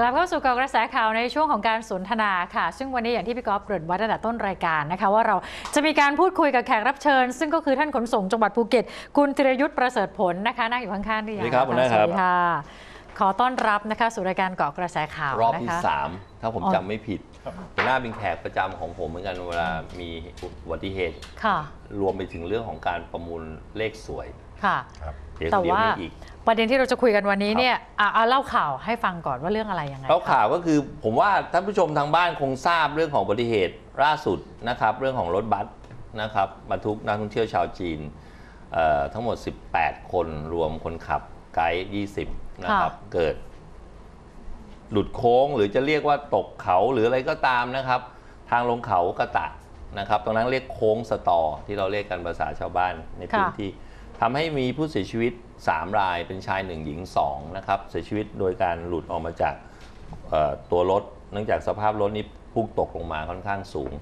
กลับเข้าสู่กอกระแสข่าวในช่วงของการสนทนาค่ะ ซึ่งวันนี้อย่างที่พี่กอฟเกริ่นไว้ตั้งแต่ต้นรายการนะคะว่าเราจะมีการพูดคุยกับแขกรับเชิญ ซึ่งก็คือท่านขนส่งจังหวัดภูเก็ต คุณธีรยุทธ์ประเสริฐผลนะคะนั่งอยู่ข้างๆที่สวัสดีครับคุณแม่ครับ สวัสดีค่ะ ขอต้อนรับนะคะสู่รายการเกาะกระแสข่าวรอบนะที่ คะสามถ้าผมอ๋อ จำไม่ผิดเป็นหน้าเป็นแขกประจำของผมเหมือนกันเวลามีอุบัติเหตุ ค่ะรวมไปถึงเรื่องของการประมูลเลขสวย ค่ะ เดี๋ยวแต่เดี๋ยวว่ามีอีก ประเด็นที่เราจะคุยกันวันนี้ครับเนี่ยอะเอาเล่าข่าวให้ฟังก่อนว่าเรื่องอะไรยังไงแล้วคะข่าวก็คือผมว่าท่านผู้ชมทางบ้านคงทราบเรื่องของอุบัติเหตุล่าสุดนะครับ เรื่องของรถบัสนะครับบรรทุกนักท่องเที่ยวชาวจีนเอ่อทั้งหมด 18 คนรวมคนขับไกด์20 นะครับ เกิด หลุดโค้งหรือจะเรียกว่าตกเขาหรืออะไรก็ตามนะครับ ทางลงเขากระตะนะครับ ตรงนั้นเรียกโค้งสตอ ที่เราเรียกกันภาษาชาวบ้านในพื้นที่ ทำให้มีผู้เสียชีวิต 3 รายเป็นชาย 1 หญิง2นะครับเสียชีวิตโดยการหลุดออกมาจากเอ่อตัวรถ เนื่องจากสภาพรถนี้พุ่งตกลงมาค่อนข้างสูง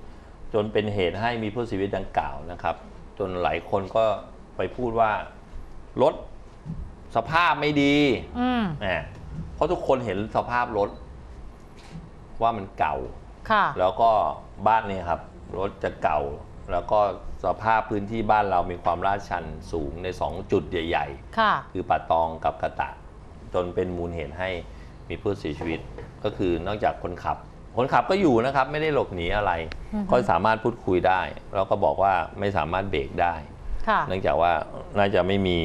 จนเป็นเหตุให้มีผู้เสียชีวิตดังกล่าวนะครับ จนหลายคนก็ไปพูดว่ารถสภาพไม่ดีอืมแหมเพราะทุกคนเห็นสภาพรถ ว่ามันเก่าค่ะแล้วก็บ้านเนี่ยครับ รถจะเก่า แล้วก็สภาพพื้นที่บ้านเรามีความลาดชันสูงใน 2 จุดใหญ่ ค่ะ ๆ คือป่าตองกับกระตะ จนเป็นมูลเหตุให้มีผู้เสียชีวิต ก็คือนอกจากคนขับ คนขับก็อยู่นะครับ ไม่ได้หลบหนีอะไร อือฮึ ก็สามารถพูดคุยได้ แล้วก็บอกว่าไม่สามารถเบรกได้ ค่ะ เนื่องจากว่าน่าจะไม่มี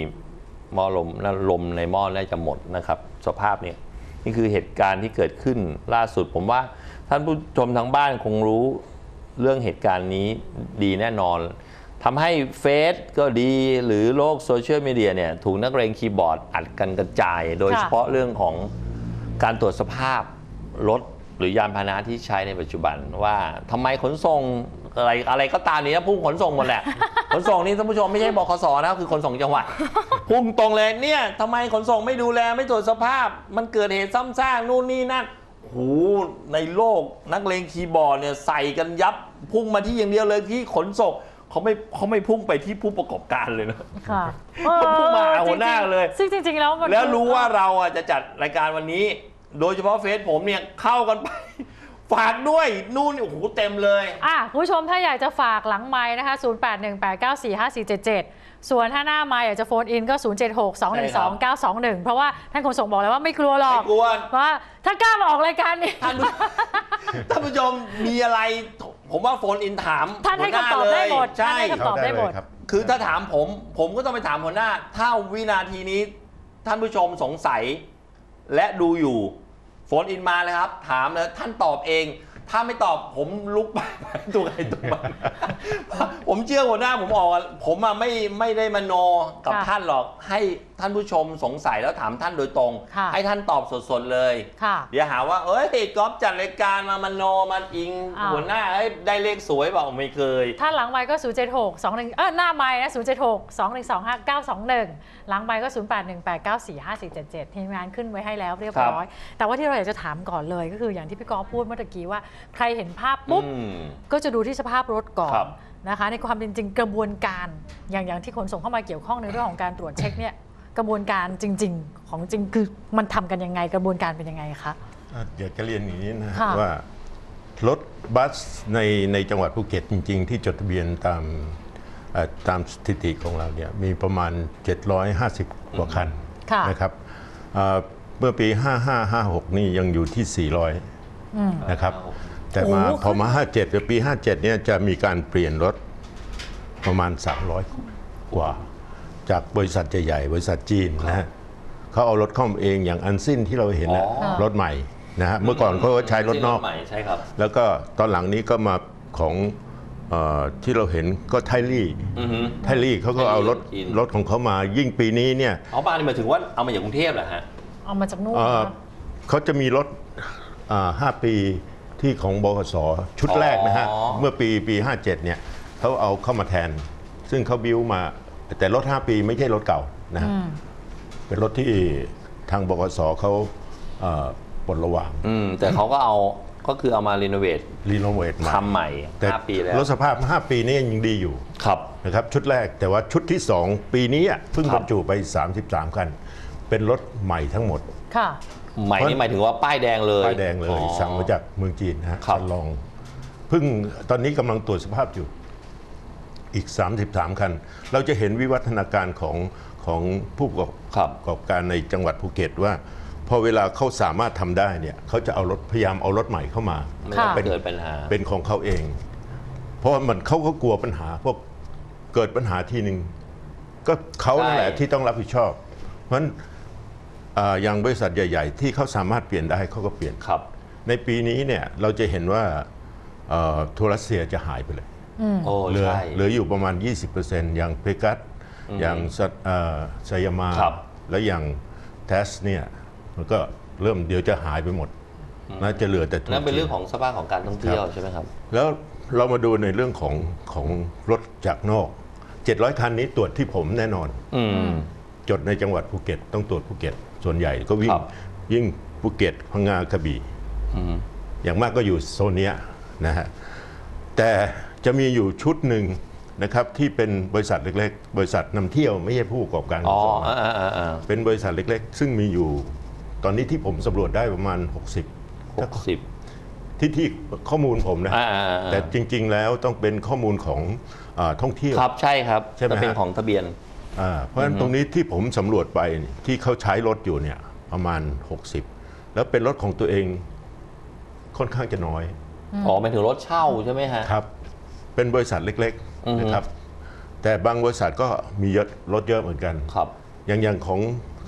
หม้อลมน่าลมในหม้อน่าจะหมดนะครับ สภาพเนี่ยนี่คือเหตุการณ์ที่เกิดขึ้นล่าสุด ผมว่าท่านผู้ชมทางบ้านคงรู้ เรื่องเหตุการณ์นี้ดีแน่นอนทำให้เฟซก็ดีหรือโลกโซเชียลมีเดียเนี่ยถูกนักเรียนคีย์บอร์ดอัดกันกระจาย โดยเฉพาะเรื่องของการตรวจสภาพรถหรือยานพาหนะที่ใช้ในปัจจุบันว่าทำไมขนส่งอะไรอะไรก็ตามนี้นะพุ่งขนส่งหมดแหละ ขนส่งนี่ท่านผู้ชมไม่ใช่บขสนะคือขนส่งจังหวัด พุ่งตรงเลยเนี่ยทำไมขนส่งไม่ดูแลไม่ตรวจสภาพ มันเกิดเหตุซ้ำซากนู่นนี่นั่น หในโลกนักเลงคีย์บอร์ดเนี่ยใส่กันยับพุ่งมาที่อย่างเดียวเลยที่ขนส่งเขาไม่เขาไม่พุ่งไปที่ผู้ประกอบการเลยนะค่ะผมพูดมาหาหัวหน้าเลย ซึ่งจริง ๆ แล้วมันแล้วรู้ว่าเราอะจะจัดรายการวันนี้ โดยเฉพาะเฟซผมเนี่ยเข้ากันไปฝากด้วย นู่นโอ้โหเต็มเลย อะ คุณผู้ชมถ้าอยากจะฝากหลังไม้นะคะ 0818945477 ส่วนถ้าหน้าไม้อยากจะโฟนอินก็ 0762129921 เพราะว่าท่านคนส่งบอกแล้วว่าไม่กลัวหรอกไม่กลัว ว่าถ้ากล้ามาออกรายการนี้ท่านผู้ท่านผู้ชมมีอะไร ผมว่าโฟนอินถามท่านให้คำตอบได้หมดใช่ท่านให้คำตอบได้หมด ครับคือถ้าถามผม ผมก็ต้องไปถามหัวหน้า ถ้าวินาทีนี้ ท่านผู้ชมสงสัย และดูอยู่โฟนอินมาเลยครับ ถามเลยท่านตอบเอง ถ้าไม่ตอบผมลุกไปตัวใครตัวมันผมเชื่อหัวหน้าผมออกอะผมอะไม่ไม่ได้มโนกับค่ะท่านหรอกให้ ท่านผู้ชมสงสัยแล้วถามท่านโดยตรง ค่ะ ให้ท่านตอบสดๆเลย ค่ะ เดี๋ยวหาว่า เอ้ยก๊อฟจัดรายการมามโนมันอิง อ้าว หัวหน้าเอ้ยได้เลขสวยบอกไม่เคย ถ้าหลังไม้ก็ 076 21เออหน้าไม้นะ 076 2125921 หลังไม้ก็ 0818945477 ทีมงานขึ้นไว้ให้แล้วเรียบร้อย แต่ว่าที่เราอยากจะถามก่อนเลยก็คืออย่างที่พี่กอฟพูดเมื่อตะกี้ว่า ใครเห็นภาพปุ๊บ อืม ก็จะดูที่สภาพรถก่อนครับนะคะ ในความเป็นจริงกระบวนการ อย่างอย่างที่ขนส่งเข้ามาเกี่ยวข้องในเรื่องของการตรวจเช็คเนี่ย กระบวนการจริง ๆ ของจริงคือมันทำกันยังไงกระบวนการเป็นยังไงคะอะอยากจะเรียนอย่างนี้นะฮะค่ะว่ารถบัสในในจังหวัดภูเก็ตจริง ๆ ที่จดทะเบียนตามเอ่อตามสถิติของเราเนี่ยมีประมาณ 750 กว่าคันค่ะนะครับเอ่อเมื่อปี 5556 นี่ยังอยู่ที่ 400 นะครับ แต่มาโอ้พอมา 57เดี๋ยวปี 57 เนี่ยจะมีการเปลี่ยนรถประมาณ 300 กว่า จากบริษัทใหญ่ๆบริษัทจีนนะฮะเขาเอารถเข้ามาเองอย่างอันซินที่เราเห็นนะอ๋อ รถใหม่นะฮะเมื่อก่อนเขาก็ใช้รถนอก ใหม่ใช่ครับ แล้วก็ตอนหลังนี้ก็มาของเออที่เราเห็นก็ไทลี่อือฮึ ไทลี่เขาก็เอารถไทลี่รถของเขามายิ่งปีนี้เนี่ยเอาบ้านนี่หมายถึงว่าเอามาจากกรุงเทพเหรอฮะ เอามาจากนู่นเอ่อนะคะเขาจะมีรถอ่าห้าปีที่ของบขสชุดแรกนะฮะ อ๋อ เมื่อปีปี 57เนี่ยเขาเอาเข้ามาแทน ซึ่งเขาบิวมา แต่รถ 5 ปีไม่ใช่รถเก่านะฮะอืมเป็นรถที่ทางบขสเขาเอ่อปลดระวางอืมแต่เขาก็เอาก็คือเอามารีโนเวทรีโนเวทมาทำใหม่แต่ห้าปีแล้วรถสภาพ 5 ปีนี้ยังดีอยู่ครับนะครับ ชุดแรกแต่ว่าชุดที่ 2 ปีนี้อะเพิ่งครับบรรจุไป 33 คัน เป็นรถใหม่ทั้งหมดค่ะใหม่นี่หมายถึงว่าป้ายแดงเลยป้ายแดงเลยอ๋อสั่งมาจากเมืองจีนนะฮะครับลองเพิ่งตอนนี้กำลังตรวจสภาพอยู่ อีก 33 คัน เราจะเห็นวิวัฒนาการของของผู้ประกอบครับประกอบการในจังหวัดภูเก็ตว่าพอเวลาเขาสามารถทำได้เนี่ยเขาจะเอารถพยายามเอารถใหม่เข้ามาไม่ต้องค่ะเกิดปัญหาเป็นของเขาเอง เพราะว่ามันเขาก็กลัวปัญหาพวกเกิดปัญหาทีหนึ่งก็เขานั่นแหละใช่ที่ต้องรับผิดชอบ เพราะฉะนั้นอ่าอย่างบริษัทใหญ่ ๆ ที่เขาสามารถเปลี่ยนได้เขาก็เปลี่ยนครับ ในปีนี้เนี่ยเราจะเห็นว่าเอ่อทัวรัสเซียจะหายไปเลย โอ้เหลือใช่ เหลืออยู่ประมาณ 20%อย่างเพกัสอย่างสัตเอ่อไซยามา ครับ และอย่างเทสเนี่ยมันก็เริ่มเดี๋ยวจะหายไปหมด น่าจะเหลือแต่ทัวนั่นเป็นจีเรื่องของสภาพของการท่องเที่ยวใช่ไหมครับ แล้วเรามาดูในเรื่องของของรถจากนอก 700 คันนี้ตรวจที่ผมแน่นอน อืม จดในจังหวัดภูเก็ตต้องตรวจภูเก็ต ส่วนใหญ่ก็วิ่งครับ ยิ่งภูเก็ตพังงากระบี่ อืม อย่างมากก็อยู่โซนเนี้ยนะฮะแต่ จะมีอยู่ชุดหนึ่งนะครับที่เป็นบริษัทเล็กๆ บริษัทนำเที่ยวไม่ใช่ผู้ประกอบการขอ๋นอส่งอ่าอ่าอ่าอ่าเป็นบริษัทเล็กๆ ซึ่งมีอยู่ ตอนนี้ที่ผมสำรวจได้ประมาณ 60หกสิบที่ที่ข้อมูลผมนะอ่าอ่าอ่าแต่จริง ๆ แล้วต้องเป็นข้อมูลของอาท่องเที่ยวครับใช่ครับใช่ไหมจะเป็นฮะของทะเบียนอ่าเพราะฉะนั้นตรงนี้ที่ผมสำรวจไปนี่ที่เขาใช้รถอยู่เนี่ยประมาณ 60 แล้วเป็นรถของตัวเองค่อนข้างจะน้อยอ๋อหมายถึงรถเช่าใช่ไหมฮะครับ เป็นบริษัทเล็กอือๆฮึนะครับ แต่บางบริษัทก็มีเยอะรถเยอะเหมือนกันครับอย่างอย่างของ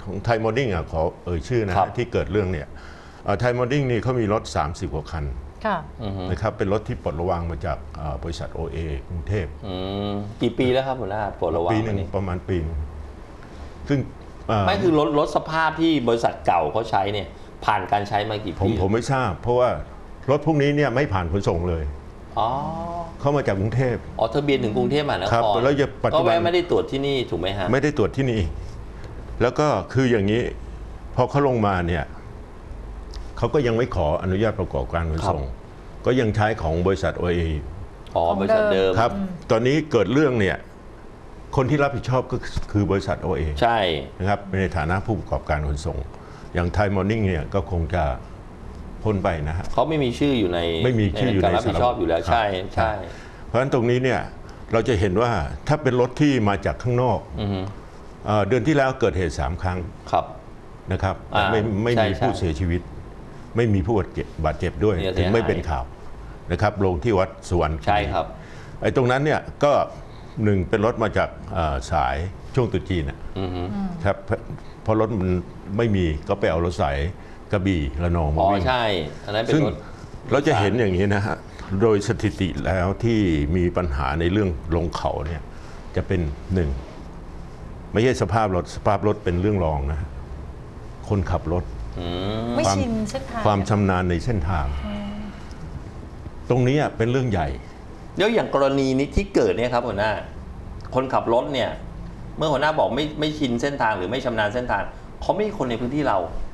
ของไทยมอดดิ้งอะขอเอ่ยชื่อนะครับ ที่เกิดเรื่องเนี่ยไทยมอดดิ้งนี่เขามีรถ 30กว่าคันค่ะนะครับเป็นรถที่ปลดระวางมาจากอ่าบริษัท OA กรุงเทพอืมกี่ปีแล้วครับหัวหน้าโปรดระวังปีหนึ่งอันนี้ประมาณปีหนึ่งซึ่งอ่าไม่คือรถรถสภาพที่บริษัทเก่าเขาใช้เนี่ยผ่านการใช้มากี่ผมปีผมไม่ทราบ เพราะว่ารถพวกนี้เนี่ยไม่ผ่านขนส่งเลย อ๋อเข้ามาจากกรุงเทพอ๋อทะเบียนถึงกรุงเทพมหานคครัรบแล้วจะปัจจุบันก็แวะไม่ได้ตรวจที่นี่ถูกไหมฮะไม่ได้ตรวจที่นี่ แล้วก็คืออย่างนี้ พอเขาลงมาเนี่ยเขาก็ยังไม่ขออนุญาตประกอบการขนส่ง ก็ยังใช้ของบริษัท OA อยู่อ๋อบริษัทเดิมครับ ตอนนี้เกิดเรื่องเนี่ยคนที่รับผิดชอบก็คือบริษัท OA ใช่นะครับในฐานะผู้ประกอบการขนส่ง อย่างไทยมอร์นิ่งเนี่ยก็คงจะ พ้นไปนะฮะ เขาไม่มีชื่ออยู่ในไม่มีชื่ออยู่ในการรับผิดชอบอยู่แล้วครับใช่ใช่เพราะฉะนั้นตรงนี้เนี่ยเราจะเห็นว่าถ้าเป็นรถที่มาจากข้างนอกอือฮึเอ่อเดือนที่แล้วเกิดเหตุ3ครั้งครับ นะครับอ่าไม่ไม่ใช่มีใช่ผู้เสียชีวิต ไม่มีผู้บาดเจ็บบาดเจ็บด้วยเนี่ยถึงไม่เสียหาย เป็นข่าวนะครับลงที่วัดสุวรรณ ใช่ครับ ไอ้ตรงนั้นเนี่ยก็หนึ่งเป็นรถมาจากเอ่อสายช่วงตรุษจีนอะอือฮึ ครับเพราะเพราะรถมันไม่มีก็ไปเอารถสาย กระบี่ระนองมาอ๋อวิ่งใช่อันนั้นเป็นซึ่งรถ เราจะเห็นอย่างนี้นะฮะโดยสถิติแล้วที่มีปัญหาในเรื่องลงเขาเนี่ยจะเป็นหนึ่งไม่ใช่สภาพรถสภาพรถเป็นเรื่องรองนะฮะคนขับรถอืมไม่ความชินเส้นทางความชำนาญในเส้นทาง ตรงนี้เป็นเรื่องใหญ่เดี๋ยวอย่างกรณีนี้ที่เกิดเนี่ยครับหัวหน้า คนขับรถเนี่ย เมื่อหัวหน้าบอกไม่ไม่ชินเส้นทางหรือไม่ชำนาญเส้นทางเขาไม่ใช่คนในพื้นที่เราห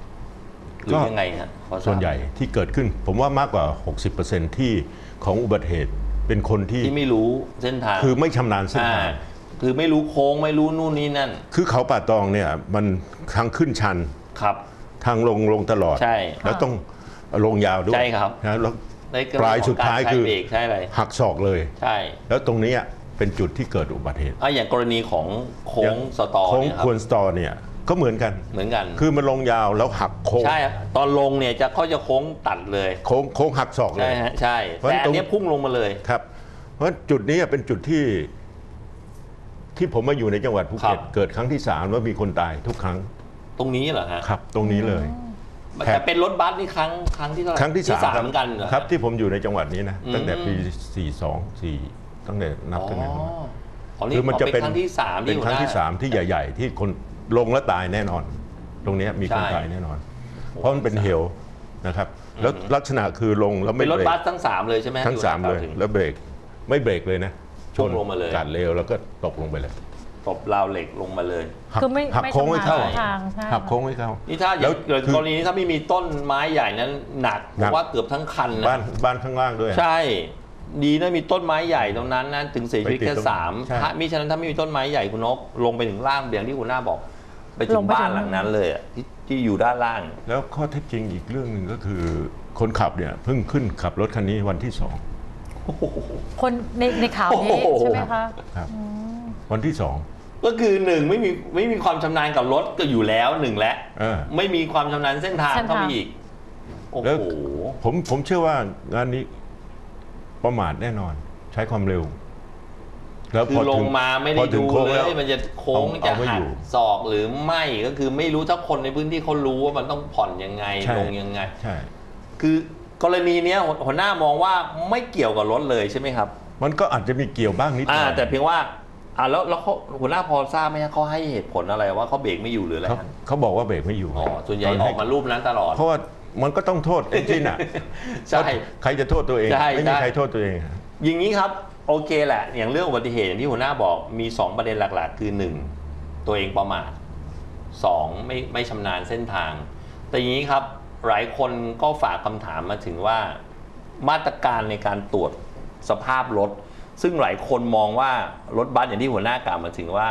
รือก็ยังไงฮะขอทราบส่วนใหญ่ที่เกิดขึ้น ผมว่ามากกว่า 60%ที่ของอุบัติเหตุเป็นคนที่ที่ไม่รู้เส้นทางคือไม่ชำนาญเส้นอ่าทางคือไม่รู้โค้งไม่รู้นู่นนี่นั่น คือเขาป่าตองเนี่ยมันทางขึ้นชันครับ ทางลงลงตลอดใช่แล้วต้องลงยาวด้วยใช่ครับนะแล้วในกรณีปลายสุดท้ายขงกรคือใช้เบรกใช่อะไรหักศอกเลยใช่ แล้วตรงเนี้ยเป็นจุดที่เกิดอุบัติเหตุอะอย่างกรณีของโค้งสตอโค้งเนี่ยครัคบวรสตอเนี่ย ก็เหมือนกัน เหมือนกัน คือมันลงยาวแล้วหักโค้งใช่ตอนลงเนี่ยจะเขาจะโค้งตัดเลย โค้งโค้งหักศอกเลใช่ย ฮะใช่เพราะแต่ฉะนั้นอัตรนง เนี้ยพุ่งลงมาเลย ครับ เพราะจุดนี้เป็นจุดที่ ที่ผมมาอยู่ในจังหวัดภูเก็ตครับ เกิดครั้งที่สามแล้วมีคนตายทุกครั้งตรงนี้เหรอฮะครับ ตรงนี้เลยมันแถบจะเป็นรถบัสนี่ครั้งครั้งที่เท่าไหร่ครั้งที่สามเหมือนกันเหรอ ครับ ที่ผมอยู่ในจังหวัดนี้นะอืมตั้งแต่ปี42 4ตั้งแต่นับอ๋อตั้งแต่นั้น อ๋อนี่คือมันจะเป็เป็นนครั้งที่สามเป็นที่ครั้งหัวหที่น้สามที่ใหญ่ ๆ ที่คน ลงแล้วตายแน่นอน ตรงเนี้ยมีคนใช่ ตายแน่นอน เพราะมันเป็นเหวนะครับ แล้วลักษณะคือลงแล้วไม่เป็นรถเบรบักสทั้งสามเลยใช่ไหมทั้งที่สามหัวหเลน้ยแล้วเบรกไม่เบรกเลยนะชพุ่นงลงมาเลย กัดเร็วแล้วก็ตกลงไปเลยตบราวเหล็กลงมาเลย หักคือไม่หักไม่โค้งไม่เข้าชำนาญเส้นทางใช่ หักโค้งไม่เข้า นี่ถ้าอแล้ย่าวงเกิดคือกรณีนี้ถ้าไม่มีต้นไม้ใหญ่นั้นหนักเพหนักราะว่าเกือบทั้งคันนะบ้านบ้านข้างล่างด้วย ใช่ ดีนะมีต้นไม้ใหญ่ตรงนั้นนะถึงเสียชีวิตไปติดแค่ตรงสามใช่ ถ้ามิฉะนั้นถ้าไม่มีต้นไม้ใหญ่คุณนกลงไปถึงล่างอย่างที่คุณหน้าบอก ไปถึลงงไปบ้านถึงหลังนั้นเลยอะที่ที่อยู่ด้านล่าง แล้วข้อเท็จจริงอีกเรื่องหนึ่งก็คือคนขับเนี่ยเพิ่งขึ้นขับรถคันนี้วันที่สองคนในในข่าวนี้โอ้โหใช่ไหมคะครับวันที่สองก็คือหนึ่งไม่มีไม่มีความชำนาญกับรถก็อยู่แล้วหนึ่งและเออ ไม่มีความชำนาญเส้นทางเส้นทาง เข้าไปอีกโอ้แล้วโหผมผมเชื่อว่างานนี้ประมาทแน่นอน ใช้ความเร็ว แล้วคือลงมาไม่พได้อถึดูงโค้งเลแล้วยมันจะโค้งเอาจะเอาไม่หัอกยู่ศอกหรือไม่ก็คือไม่รู้ถ้าคนในพื้นที่เขารู้ว่ามันต้องผ่อนยังไงใช่ ลงยังไง ใช่ คือกรณีเนี้ยหัวหัวหน้ามองว่าไม่เกี่ยวกับรถเลยใช่ไหมครับ มันก็อาจจะมีเกี่ยวบ้างนิดหอ่าน่อยแต่เพียงว่าอ่าแล้วแล้วเขาหัวหน้าพอทราบไหมฮะเขาให้เหตุผลอะไรว่าเขาเบรกไม่อยู่หรืออะไรเขาฮะเขาบอกว่าเบรกไม่อยู่อ๋อส่วนใหญ่ตออกมารูปนั้นตลอด เพราะว่ามันก็ต้องโทษเอนจินอะใช่ ใครจะโทษตัวเอง ใช่ไม่มีใช่ ใครโทษตัวเองอะอย่างนี้ครับ โอเคแหละ อย่างเรื่องอุบัติเหตุอย่างที่หัวหน้าบอกมี 2 ประเด็นหลักๆ คือ 1 ตัวเองประมาท 2 ไม่ไม่ชำนาญเส้นทาง แต่อย่างนี้ครับหลายคนก็ฝากคำถามมาถึงว่า มาตรการในการตรวจสภาพรถ ซึ่งหลายคนมองว่ารถบัสอย่างที่หัวหน้ากล่าวมาถึงว่า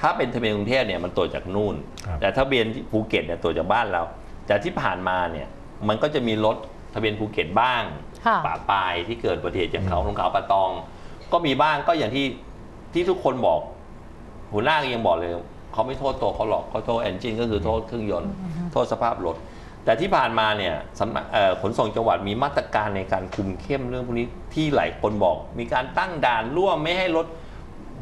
ถ้าเป็นทะเบียนกรุงเทพเนี่ยมันตรวจจากนู่นครับแต่ทะเบียนที่ภูเก็ตเนี่ยตรวจจากบ้านเรา แต่ที่ผ่านมาเนี่ยมันก็จะมีรถทะเบียนภูเก็ตบ้างค่ะป่าปลายที่เกิดอุบัติเหตุจากเขาลงเขาปะตอง ก็มีบ้างก็อย่างที่ที่ทุกคนบอก หัวหน้าก็ยังบอกเลย เขาไม่โทษตัวเขาหรอกเขาโทษเอนจินก็คือโทษเครื่องยนต์ โทษสภาพรถ แต่ที่ผ่านมาเนี่ยสำนักเอ่อขนส่งจังหวัดมีมาตรการในการคุมเข้มเรื่องพวกนี้ที่หลายคนบอก มีการตั้งด่านร่วมไม่ให้รถ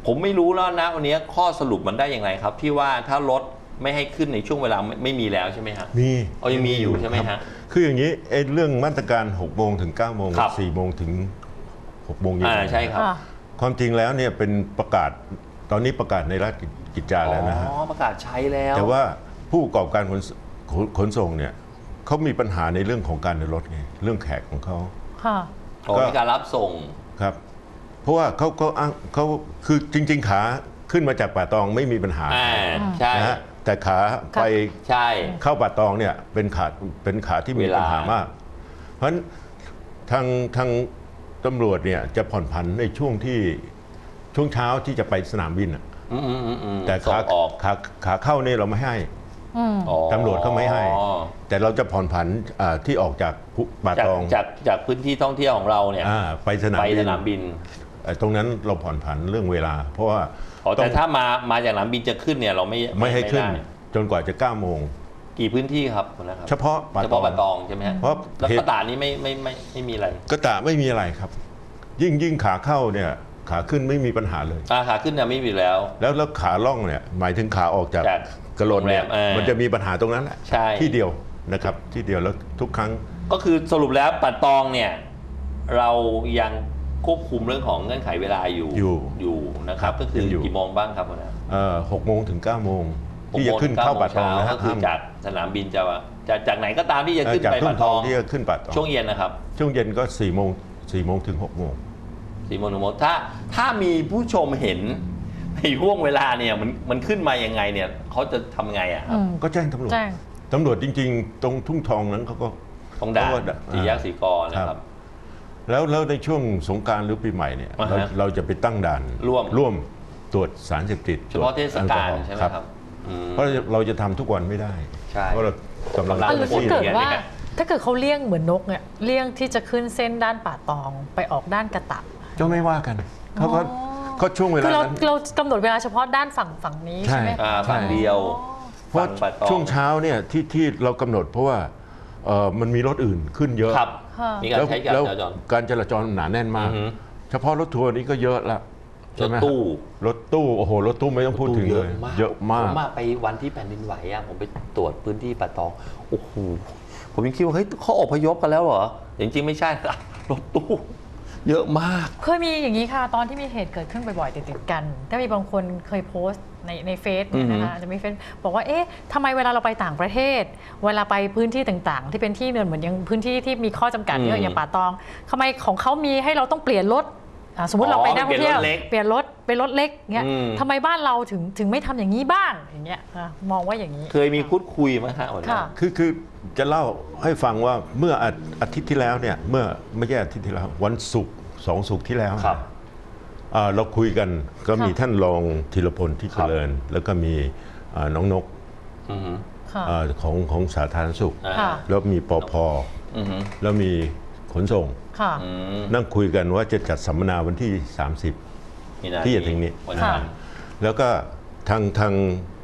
ผมไม่รู้แล้วนะวันนี้ข้อสรุปมันได้อย่างไรครับ ที่ว่าถ้ารถไม่ให้ขึ้นในช่วงเวลาไม่ไม่มีแล้วใช่ไหมฮะมีเอายังมีอยู่ใช่ไหมฮะครับคืออย่างนี้ไอ้เรื่องมาตรการ6โมงถึง9โมงครับ4โมงถึง 6โมงเย็นอ่าใช่ครับค่ะความจริงแล้วเนี่ยเป็นประกาศตอนนี้ประกาศในราชกิจจาแล้วนะฮะอ๋อประกาศใช้แล้ว แต่ว่าผู้ประกอบการขนสขนขนส่งเนี่ยเขามีปัญหาในเรื่องของการเดินรถไงเรื่องแขกของเขาค่ะอ๋อมีการรับส่งครับ เพราะว่าเขาเขาอ้างเขาคือจริง ๆ ขาขึ้นมาจากป่าตองไม่มีปัญหาอ่าใช่นะฮะแต่ขาไปใช่เข้าป่าตองเนี่ยเป็นขาเป็นขาที่มีเวลาปัญหามาก เพราะฉะนั้นทางทาง ตำรวจเนี่ยจะผ่อนผันในช่วงที่ช่วงเช้าที่จะไปสนามบินอะอืมอืมอืมอืมแต่ส่ขางออกขาขาเข้าเนี่ยเราไม่ให้ อืม อ๋อตำรวจเขาไม่ให้ แต่เราจะผ่อนผันอ่าที่ออกจากภูป่าจากตองจากจากพื้นที่ท่องเที่ยวของเราเนี่ยอ่าไปสนามไปบิสนนามบินเอ่อตรงนั้นเราผ่อนผันเรื่องเวลา เพราะว่าอ๋อต้แต่องถ้ามามาจากสนามบินจะขึ้นเนี่ยเราไม่ไม่ให้ขึ้น ด้จนกว่าจะ9โมง กี่พื้นที่ครับคุณนะครับเฉพาะป่าเฉตอพาะง ป่าตองใช่ไหมฮะเพราะแล้วเหตุป่าตานี้ไม่ไม่ไม่ไม่มีอะไรกระตะไม่มีอะไรครับ ยิ่งยิ่งขาเข้าเนี่ยขาขึ้นไม่มีปัญหาเลยอ่าขาขึ้นเนี่ยไม่มีแล้ว แล้วแล้วขาล่องเนี่ยหมายถึงขาออกจากจากกระโหลกเนี่ยโรงแรมเออมันจะมีปัญหาตรงนั้นแหละใช่ ที่เดียวนะครับที่เดียวแล้วทุกครั้งก็ก็คือสรุปแล้วป่าตองเนี่ยเรายังควบคุมเรื่องของเงื่อนไขเวลาอยู่อยู่อยู่นะครับ ก็คือยังอยู่ กี่โมงบ้างครับคุณนะเอ่อหกโมงถึง9ก้าโมง ที่จะขึ้นเข้าป่าตองนะก็ฮะคือห้ามจากสนามบินจะจะจากไหนก็ตามที่จะเอ่อขึ้นจากไปทุ่ป่างทตอองงที่จะขึ้นป่าตองช่วงเย็นนะครับ ช่วงเย็นก็4ี่โมงสี่โมงถึง6กโมงสี่โมงถึงโมงถ้าถ้ามีผู้ชมเห็นในห่วงเวลาเนี่ยมันมันขึ้นมายังไงเนี่ยเขาจะทำไงอะครับอืมก็แจ้งตำรวจแจ้งตำรวจจริง ๆ ตรงทุ่งทองนั้นเขาก็ตรงด่านเพราะว่าสี่แยกสีกอนะคครัรับบแล้วแล้วในช่วงสงกรารหรือปีใหม่เนี่ยอ่าเราฮะเราจะไปตั้งด่านร่วมร่วมตรวจสารเสพติดเฉพาะเทศกาลตรวจแอออล์ใช่ไหมครับอืม เพราะเราจะทำทุกวันไม่ได้ใช่เพราะเรากำลังกำลังอะแล้วเจ้าหถ้าน้าที่เกิดว่าเนี่ยถ้าเกิดเขาเลี่ยงเหมือนนกเนี่ยเลี่ยงที่จะขึ้นเส้นด้านป่าตองไปออกด้านกระตะก็ไม่ว่ากันเขาก็อ๋อก็ช่วงเวคืลาอเรานั้นเรากำหนดเวลาเฉพาะด้านฝั่งฝั่งนี้ใช่ใช่ไหมอ่าคะฝั่งเดียวเพราะฝั่งป่าตองช่วงเช้าเนี่ยที่ที่เรากำหนดเพราะว่าเอ่อมันมีรถอื่นขึ้นเยอะครับค่ะมีการแล้วใช้การแล้วจราจรการจราจรหนาแน่นมากอือฮึเฉพาะรถทัวร์นี้ก็เยอะละ รใช่ถไหมตู้รถตู้โอ้โหรถตู้ไม่ต้องพูดถึงเลย เยอะมาก ผมมาไปวันที่แผ่นดินไหวอะผมไปตรวจพื้นที่ป่าตองโอ้โหผมยังคิดว่าเฮ้ยเขาอพยพกันแล้วเหรอแต่จริงๆไม่ใช่ครับรถตู้ เยอะมาก เคยมีอย่างนี้ค่ะ ตอนที่มีเหตุเกิดขึ้นบ่อยๆติดๆกัน ถ้ามีบางคนเคยโพสต์ในในเฟซเนี่ยนะคะอาจจะมีเฟซบอกว่าเอ๊ะทำไมเวลาเราไปต่างประเทศ เวลาไปพื้นที่ต่างๆ ที่เป็นที่เนินเหมือนอยังพื้นที่ที่มีข้อจำกัดเยอือะมอย่างป่าตองทำไมของเขามีให้เราต้องเปลี่ยนรถอะ สมมติอ๋อเราไปนักท่องเที่ยวเปลี่ยนรถเล็กเปลี่ยนรถเป็นรถเล็กเงี้ยอืมทำไมบ้านเราถึงถึงไม่ทำอย่างนี้บ้างอย่างเงี้ยอะมองว่าอย่างนี้ เคยมีพูดคุยไหมฮะหัวหน้าค่ะคือคือจะเล่าให้ฟังว่าเมื่ออาอาทิตย์ที่แล้วเนี่ยเมื่อไม่ใช่อาทิตย์ที่แล้ววันศุกร์สองศุกร์ที่แล้วครับอ่าเราคุยกันก็มีค่ะท่านรองธีรพลที่ครัเจบริญ แล้วก็มีอ่าน้องนกอือฮึค่ะเอ่อของของสาธารณสุขอ่าค่ะแล้วมีปพอือฮึแล้วมีขนส่ง ค่ะ อืมนั่งคุยกันว่าจะจัดสัมมนาวันที่30มีนาที่จะถึงนี้วันค่ะนั้นแล้วก็ทางทาง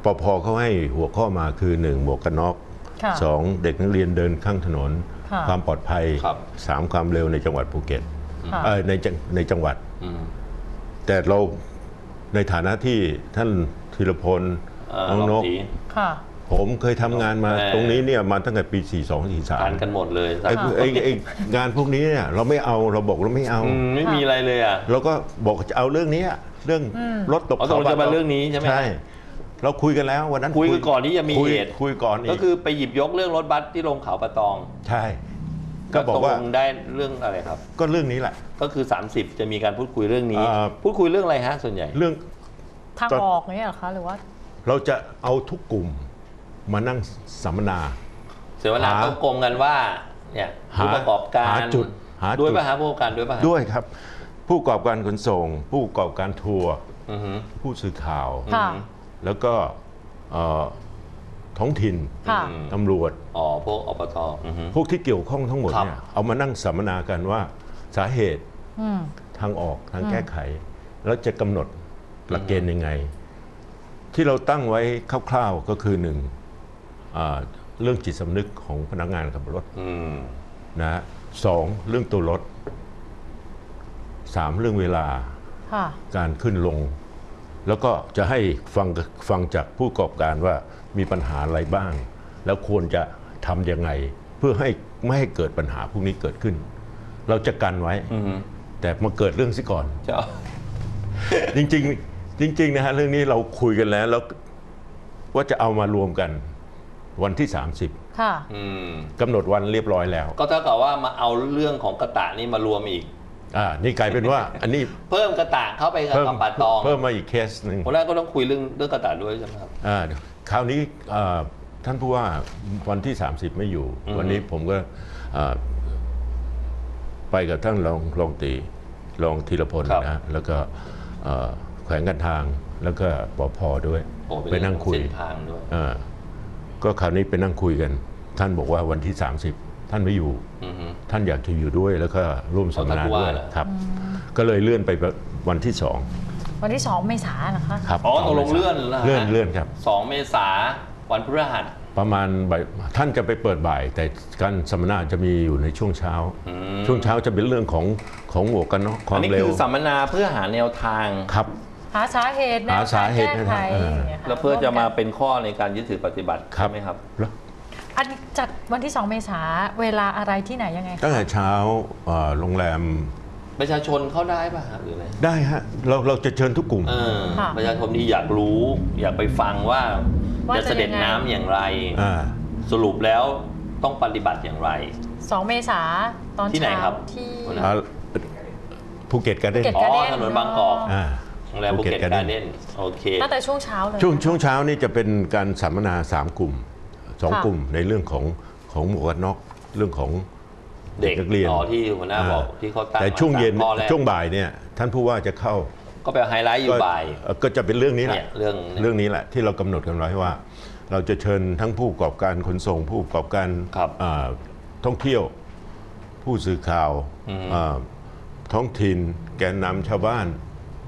ปพเขาให้หัวข้อมาคือ1หมวกกันน็อกค่ะสองเด็กนักเรียนเดินข้างถนน ค่ะความปลอดภัยครับ สามความเร็วในจังหวัดภูเก็ตค่ะ เอ่อในจังในจังหวัด อืม แต่เราในฐานะที่ท่านธีรพลเอ่อน้องนลกสีค่ะ ผมเคยทำงานมาเอ่อตรงนี้เนี่ยมาตั้งแต่ปี 42ทานกัน43หมดเลยไอ้ไอ้ไอ้งานพวกนี้เนี่ยเราไม่เอาเราบอกเราไม่เอา อืมไม่มีอะไรเลยอะ เราก็บอกจะเอาเรื่องนี้เรื่องรถตกเอาตกลงจะมาเรื่องนี้ใช่ไหม ใช่ เราคุยกันแล้ววันนั้นคุยกันก่อนที่จะมีคุยเหตุคุยก่อนก็อีกคือไปหยิบยกเรื่องรถบัสที่ลงเขาปะตองใช่ ก็บอกว่าตลงได้เรื่องอะไรครับ ก็เรื่องนี้แหละ ก็คือ 30 จะมีการพูดคุยเรื่องนี้ อ่า พูดคุยเรื่องอะไรฮะส่วนใหญ่ เรื่องทางตอนออกเนี่ยเหรอคะหรือว่า เราจะเอาทุกกลุ่ม มานั่งสัมมนาเสวนาหาต้องกลมกันว่าเนี่ยหาผู้ประกอบการหาจุดหาจุดด้วยป่ะฮะผู้ประกอบการด้วยป่ะฮะด้วยครับ ผู้ประกอบการขนส่ง ผู้ประกอบการทัวร์อือฮึผู้สื่อข่าวค่ะแล้วก็เอ่อท้องถิ่นค่ะอืมตำรวจอ๋อพวกอบตอือฮึพวกที่เกี่ยวข้องทั้งหมดครับเนี่ยเอามานั่งสัมมนากันว่าสาเหตุอืมทางออกทางแก้ไข แล้วจะกำหนดหลักเกณฑ์ยังไง ที่เราตั้งไว้คร่าวๆก็คือหนึ่งอ่า เรื่องจิตสำนึกของพนักงานขับรถอืมนะฮะสองเรื่องตัวรถสามเรื่องเวลาค่ะการขึ้นลง แล้วก็จะให้ฟังฟังจากผู้ประกอบการว่ามีปัญหาอะไรบ้าง แล้วควรจะทำยังไง เพื่อให้ไม่ให้เกิดปัญหาพวกนี้เกิดขึ้น เราจะกันไว้อือฮึแต่มาเกิดเรื่องซิก่อนจะเอาจริงๆจริง ๆ นะฮะเรื่องนี้เราคุยกันแล้วแล้วว่าจะเอามารวมกัน วันที่ 30ค่ะ อืมกำหนดวันเรียบร้อยแล้วก็เท่ากับว่ามาเอาเรื่องของกระตะนี่มารวมอีก อ่านี่กลายเป็นว่า อันนี้เพิ่มกระตะเข้าไปกับเพิ่มกับป่าตองเพิ่มมาอีกเคสหนึ่งคนแรกก็ต้องคุยเรื่องเรื่องกระตะด้วยใช่ไหมครับ อ่าคราวนี้เอ่อท่านผู้ว่าวันที่ 30 ไม่อยู่ อืม วันนี้ผมก็เอ่อไปกับท่านรองรองตีรองธีรพลครับนะแล้วก็เอ่อแขวงการทางแล้วก็ปพด้วย โอ้ไปนั่งคุย เส้นทางด้วยอ่า ก็คราวนี้ไปนั่งคุยกัน ท่านบอกว่าวันที่ 30 ท่านไม่อยู่ อือฮึ ท่านอยากจะอยู่ด้วยแล้วก็ร่วมสัมมนาเอาท่านผู้ด้วว่ายเหรอ ครับ ก็เลยเลื่อนไปวันที่สองวันที่สองเมษายนนะคะครับอ๋อตกลงเลื่อนแล้วฮะเลื่อนเลื่อนครับ สองเมษาวันพฤหัสประมาณบ่ายท่านจะไปเปิดบ่าย แต่การสัมมนาจะมีอยู่ในช่วงเช้าอืมช่วงเช้าจะเป็นเรื่องของของหมวกกันน็อกควาอันมนี้เร็วคือสัมมนาเพื่อหาแนวทาง ครับ หาสาเหตุแนวหาสาเหตุกรแก้ไขนะฮะเอออย่างเงี้ยค่แล้วเพื่อจะมาร่วกันเป็นข้อในการยึดถือปฏิบัติครับใช่ไหมครับ แล้วอันนี้จัดวันที่ 2 เมษาเวลาอะไรที่ไหนยังไงคะตั้งแต่เช้าเอ่อโรงแรมประชาชนเข้าได้ป่ะฮะหรืออะไรได้ฮะเราเราจะเชิญทุกกลุ่ม เออค่ะประชาชนที่อยากรู้ อยากไปฟังว่าว่าจะจะเสด็จยังไงน้ำอย่างไร อ่า สรุปแล้วต้องปฏิบัติอย่างไร 2 เมษาตอนที่ไหนเช้าครับที่ อ่าภูเก็ตกันได้ ภูเก็ต อ๋อ Garden ถนนบางกอก อ่า โรงแรมภูเก็ตการ์เด้นโอเคตั้งแต่ช่วงเช้าเลยช่วงช่วงเช้านี่จะเป็นการสัมมนาสามกลุ่มสองค่ะกลุ่มในเรื่องของของหมวกกันน็อกเรื่องของเด็กนักเรียนอ๋อที่หัวหน้าบอกที่เขาตั้งแต่ช่วงเย็นมาสามข้อแรกช่วงบ่ายเนี่ยท่านผู้ว่าจะเข้า ก็ไปไฮไลท์อยู่บ่ายเอ่อก็จะเป็นเรื่องนี้แหเนี่ละยเรื่องเรื่องนี้แหละที่เรากำหนดกันไว้ว่า เราจะเชิญทั้งผู้ประกอบการขนส่งผู้ประกอบการครับอ่าท่องเที่ยว ผู้สื่อข่าวอืมอ่าท้องถิ่นแกนนำชาวบ้าน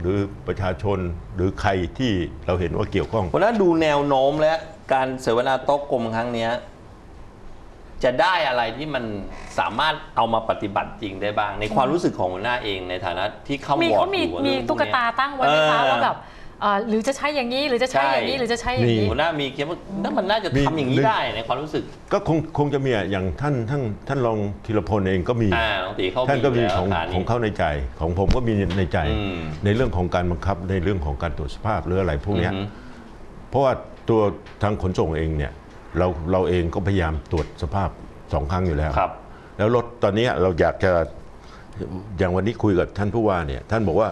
หรือประชาชนหรือใครที่เราเห็นว่าเกี่ยวข้องวันนั้นดูแนวโน้มและการเสวนาโต๊ะกลมครั้งเนี้ยจะได้อะไรที่มันสามารถเอามาปฏิบัติจริงได้บ้าง ในความรู้สึกของหัวหน้าเองในฐานะที่เข้ามีวอร์เขาดมีอยู่มีเรื่องพวตุ๊กเนี้ย ตาตั้งไว้ไหมคะเออว่าแบบเอ่อ หรือจะใช้อย่างนี้หรือจะใช้อย่างนี้ใช่หรือจะใช้อย่างนี้มีหัวหน้ามีคิดว่านั่นมันน่าจะมีทำอย่างนี้ได้ในความรู้สึก ก็คงคงจะมีอะอย่างท่านท่านท่านรองธีรพลเองก็มีอ่าน้องตีเขาท่านก็มียู่แล้วของฐานขนี้องเขาในใจ ของผมก็มีในใจอืมในเรื่องของการบังคับในเรื่องของการตรวจสภาพหรืออะไรพวกเนี้ยอือฮึเพราะว่าตัวทางขนส่งเองเนี่ยเราเราเองก็พยายามตรวจสภาพสองครั้งอยู่แล้วครับ แล้วรถตอนนี้เราอยากจะอย่างวันนี้คุยกับท่านผู้ว่าเนี่ยท่านบอกว่า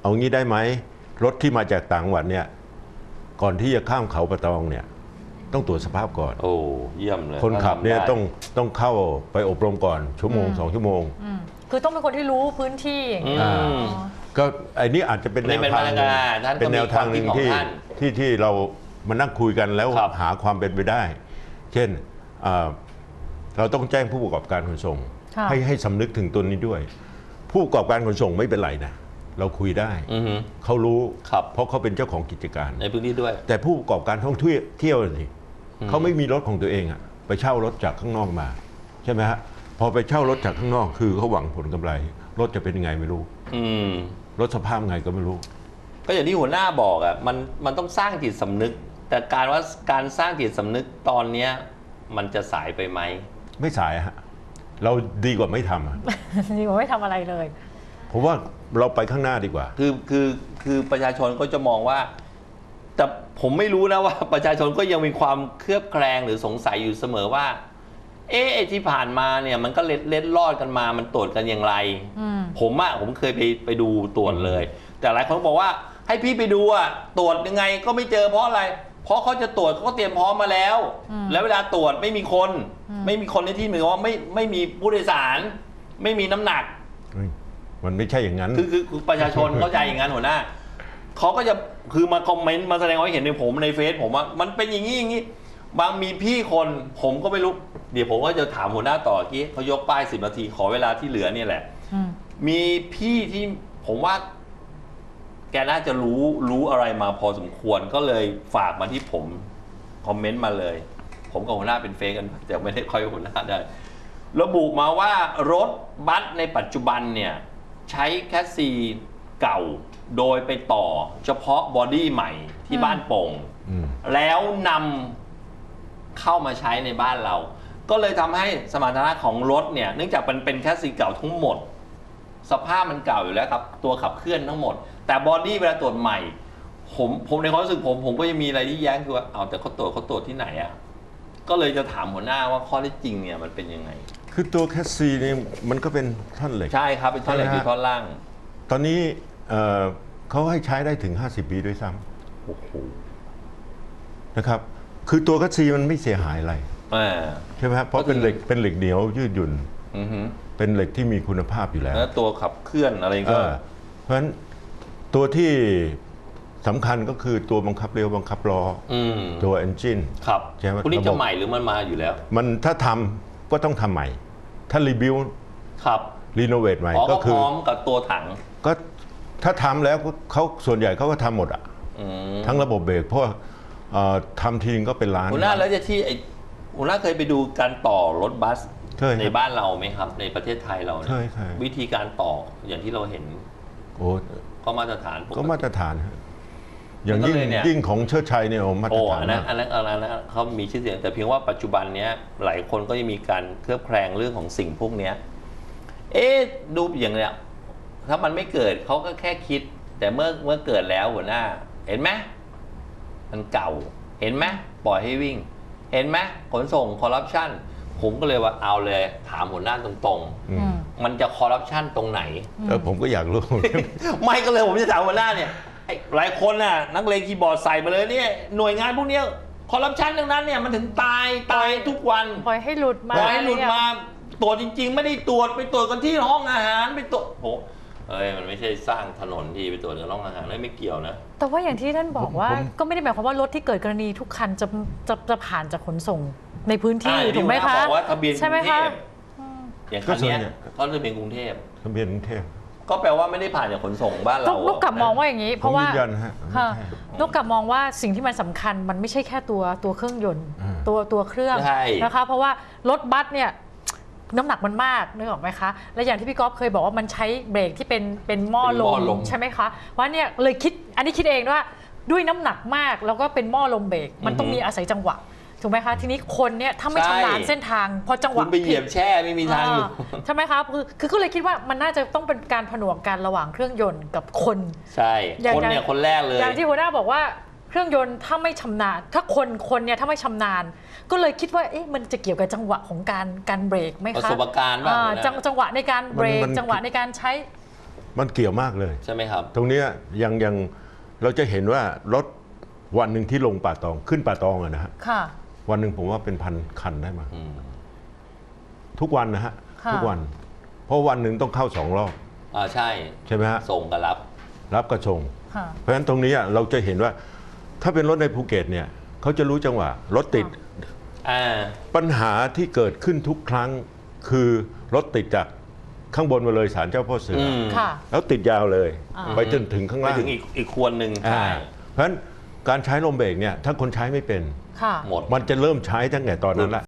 เอางี้ได้ไหม รถที่มาจากต่างจังหวัดเนี่ย ก่อนที่จะข้ามเขาปะตองเนี่ย ต้องตรวจสภาพก่อน โอ้เยี่ยมเลยคนขับเนี่ยทำได้ต้องต้องเข้าไปอบรมก่อน ชั่วโมงสองชั่วโมง อืมคือต้องเป็นคนที่รู้พื้นที่อย่างนี้อืมอ๋อก็ไอ้นี่อาจจะเป็นนี่แนวเป็นทางมาตรการท่านก็เป็นแนวทางหนึ่งมีความคิดที่ของท่านที่ที่เรามานั่งคุยกันแล้วครับ หาความเป็นไปได้ เช่นเอ่อเราต้องแจ้งผู้ประกอบการขนส่ง ค่ะ ให้ให้สำนึกถึงตัวนี้ด้วย ผู้ประกอบการขนส่งไม่เป็นไรนะ เราคุยได้อือฮึ เขารู้ครับ เพราะเขาเป็นเจ้าของกิจการ ในพื้นที่ด้วย แต่ผู้ประกอบการท่องเที่ยวเที่ยวนี่เขาไม่มีรถของตัวเองอะไปเช่ารถจากข้างนอกมา ใช่ไหมฮะพอไปเช่ารถจากข้างนอกคือเขาหวังผลกำไร รถจะเป็นยังไงไม่รู้ อืม รถสภาพไงก็ไม่รู้ ก็อย่างที่หัวหน้าบอกอะมันมันต้องสร้างจิตสำนึก แต่การว่าการสร้างจิตสำนึกตอนเนี้ยมันจะสายไปไหม ไม่สายอะฮะเราดีกว่าไม่ทำอะนี่ผมไม่ทำอะไรเลย ผมว่าเราไปข้างหน้าดีกว่า คือคือคือประชาชนก็จะมองว่า แต่ผมไม่รู้นะว่า ประชาชนก็ยังมีความเคลือบแคลงหรือสงสัยอยู่เสมอว่า เอ๊ะไอ้ที่ผ่านมาเนี่ยมันก็เล็ดเล็ดลอดกันมามันตรวจกันอย่างไรอืมผมอะผมเคยไปไปดูตรวจเลย แต่หลายคนบอกว่าให้พี่ไปดูอะตรวจยังไงก็ไม่เจอเพราะอะไร เพราะเขาจะตรวจเขาก็เตรียมพร้อมมาแล้วอืมแล้วเวลาตรวจไม่มีคนอืมไม่มีคนในที่หมายความว่าไม่ไม่มีผู้โดยสาร ไม่มีน้ำหนักเฮ้ย มันไม่ใช่อย่างนั้นคือคือคือประชาชนเข้าใจอย่างนั้นหัวหน้าเขาก็จะคือมาคอมเมนต์มาแสดงความเห็นในผมในเฟซผมว่ามันเป็นอย่างนี้อย่างนี้ บางมีพี่คนผมก็ไม่รู้ เดี๋ยวผมก็จะถามหัวหน้าต่อเมื่อกี้เขายกป้ายสิบนาทีขอเวลาที่เหลือเนี่ยแหละอืมมีพี่ที่ผมว่า แกน่าจะรู้รู้อะไรมาพอสมควรก็เลยฝากมาที่ผมคอมเมนต์มาเลย ผมกับหัวหน้าเป็นเฟซกันแต่ไม่ได้ค่อยหัวหน้าได้ ระบุมาว่ารถบัสในปัจจุบันเนี่ย ใช้แคสซีเก่าโดยไปต่อเฉพาะบอดี้ใหม่ที่อืมบ้านโป่งอืม แล้วนำเข้ามาใช้ในบ้านเรา ก็เลยทำให้สมรรถนะของรถเนี่ย เนื่องจากมันเป็นแคสซีเก่าทั้งหมด สภาพมันเก่าอยู่แล้วครับ ตัวขับเคลื่อนทั้งหมด แต่บอดี้เวลาตรวจใหม่ ผมผมในความรู้สึกผม ผมก็ยังมีอะไรที่แย้งคือว่าเอาแต่เขาตรวจเขาตรวจที่ไหนอะ่ะก็เลยจะถามหัวหน้าว่าข้อเท็จจริงเนี่ยมันเป็นยังไง คือตัวแคสซีนี่มันก็เป็นท่อนเหล็ก ใช่ครับเป็นท่อนเหล็กใช่ไหมอยู่ฮะท่อนล่าง ตอนนี้เอ่อเขาให้ใช้ได้ถึง 50 ปีด้วยซ้โอ้โหำนะครับ คือตัวแคสซีมันไม่เสียหายอะไร อ่า ใช่ไหมครับเพราะเป็นเหล็กเป็นเหล็กเหนียวยืดหยุ่น อือฮึเป็นเหล็กที่มีคุณภาพอยู่แล้วแล้วตัวขับเคลื่อนอะไรเอก็ อเพราะฉะนั้นตัวที่สำคัญก็คือตัวบังคับเร็วบังคับล้ออืมตัวเอนจิน ครับใช่ไหมพวกนี้ระบบจะใหม่หรือมันมาอยู่แล้ว มันถ้าทำ ก็ต้องทำใหม่ ถ้ารีบิวครับรีโนเวทใหม่อ๋อก็ก็คืพอร้อมกับตัวถังก็ถ้าทำแล้วเขาส่วนใหญ่เขาก็ทำหมดอะอืมทั้งระบบเบรกเพราะว่าเอ่อทำทีนึงก็เป็นล้าน หัวหน้าแล้วจะที่ไอ้หัวหน้าเคยไปดูการต่อรถบัสเคยครับในบ้านเราไหมครับ ในประเทศไทยเรานี่เคยเคย วิธีการต่ออย่างที่เราเห็นโอ้ก็มาตรฐานปติก็มาตรฐานฮะ อย่างก็ยิ่งเลยเนี่ย ยิ่งของเชิดชัยเนี่ยโอ้มาตโอ้รฐานอันนั้นมากอันนั้นอันนั้นอันนั้นเขามีชื่อเสียงแต่เพียงว่าปัจจุบันเนี้ยหลายคนก็ยังมีการเคลือบแคลงเรื่องของสิ่งพวกเนี้ย เอ๊ะดูอย่างเนี้ยถ้ามันไม่เกิดเขาก็แค่คิด แต่เมื่อเมื่อเกิดแล้วหัวหน้า เห็นไหมมันเก่า เห็นไหมปล่อยให้วิ่ง เห็นไหมขนส่งคอร์รัปชันผมก็เลยว่าเอาเลยถามหัวหน้าตรงอือืมมๆ มันจะคอร์รัปชันตรงไหน เออผมก็อยากรู้ ไม่ก็เลยผมจะถามหัวหน้าเนี่ยไอ้ หลายคนน่ะนักเลงคีย์บอร์ดใส่มาเลยเนี่ยหน่วยงานพวกเนี้ยคอร์รัปชันทั้งนั้นเนี่ยมันถึงตายตายทุกวันปล่อยให้หลุดมาปล่อยให้หลุดมาตรวจจริง ๆ ไม่ได้ตรวจไปตรวจกันที่ห้องอาหารไปตรวจโหเอ้ยมันไม่ใช่สร้างถนนที่ไปตรวจกันห้องอาหารไม่เกี่ยวนะ แต่ว่าอย่างที่ท่านบอกว่าผมก็ไม่ได้หมายความว่ารถที่เกิดกรณีทุกคันจะจะจะผ่านจากขนส่งในพื้นที่อ่าถูกไหมที่คะหัวหน้าบอกว่าทะเบียนกใช่ไหมรุงเทคะพอย่างคันเนี้ยก็ส่วนใหญ่เขาทะเบียนกรุงเทพทะเบียนกรุงเทพ ก็แปลว่าไม่ได้ผ่านจากขนส่งบ้านนเรากนกกลับมองว่าอย่างนี้ เพราะว่าผมยืนยันฮะค่ะไม่ใช่ นกกลับมองว่าสิ่งที่มันสำคัญมันไม่ใช่แค่ตัวตัวเครื่องยนต์อ่าตัวตัวเครื่องใช่ นะคะเพราะว่ารถบัสเนี่ยน้ำหนักมันมากนึกออกไหมคะ และอย่างที่พี่ก๊อฟเคยบอกว่ามันใช้เบรกที่เป็นเป็นหม้อเป็นลหม้อมลมใช่ไหมคะว่าเนี่ยเลยคิดอันนี้คิดเองว่าด้วยน้ำหนักมากแล้วก็เป็นหม้อลมเบรกมันต้องมีอาศัยจังหวะ ถูกไหมคะทีนี้คนเนี่ยถ้าไม่ชำนาญเส้นทางพอจังหคุวะณไปเหยียบผิดแช่ไม่มีทางอยู่ อ่าใช่ไหมคะคือคือก็เลยคิดว่ามันน่าจะต้องเป็นการผนวกกันระหว่างเครื่องยนต์กับคน ใช่ อย่างคนเนี่ยคนแรกเลย อย่างที่หัวหน้าบอกว่าเครื่องยนต์ถ้าไม่ชำนาญ ถ้าคนคนเนี่ยถ้าไม่ชำนาญ ก็เลยคิดว่าเอ๊ะมันจะเกี่ยวกับจังหวะของการการเบรกไหมประคะสบการณ์บ้างอ่าหัวหน้าจังจังหวะในการเบรกมันมัน จังหวะในการใช้ มันเกี่ยวมากเลย ใช่ไหมครับ ตรงเนี้ยยังยังเราจะเห็นว่ารถวันหนึ่งที่ลงป่าตองขึ้นป่าตองอะนะฮะค่ะ วันหนึ่งผมว่าเป็นพันคันได้มาทุกวันนะฮะทุกวัน เพราะวันหนึ่งต้องเข้าสองรอบ อ่าใช่ใช่ไหมฮะ ส่งกับรับ รับกระชงเพราะฉะนั้นตรงนี้เราจะเห็นว่า ถ้าเป็นรถในภูเก็ตเนี่ยเขาจะรู้จังหวะรถติดปัญหาที่เกิดขึ้นทุกครั้งคือรถติดจากข้างบนมาเลยสารเจ้าพ่อเสืออแล้วติดยาวเลยไปจนถึงข้างล่างไปถึงอีกอีกควรหนึ่งเพราะฉะนั้นการใช้ลมเบรกเนี่ยถ้าคนใช้ไม่เป็น หมดมันจะเริ่มใช้ตั้งแต่ตอนนั้นแหละ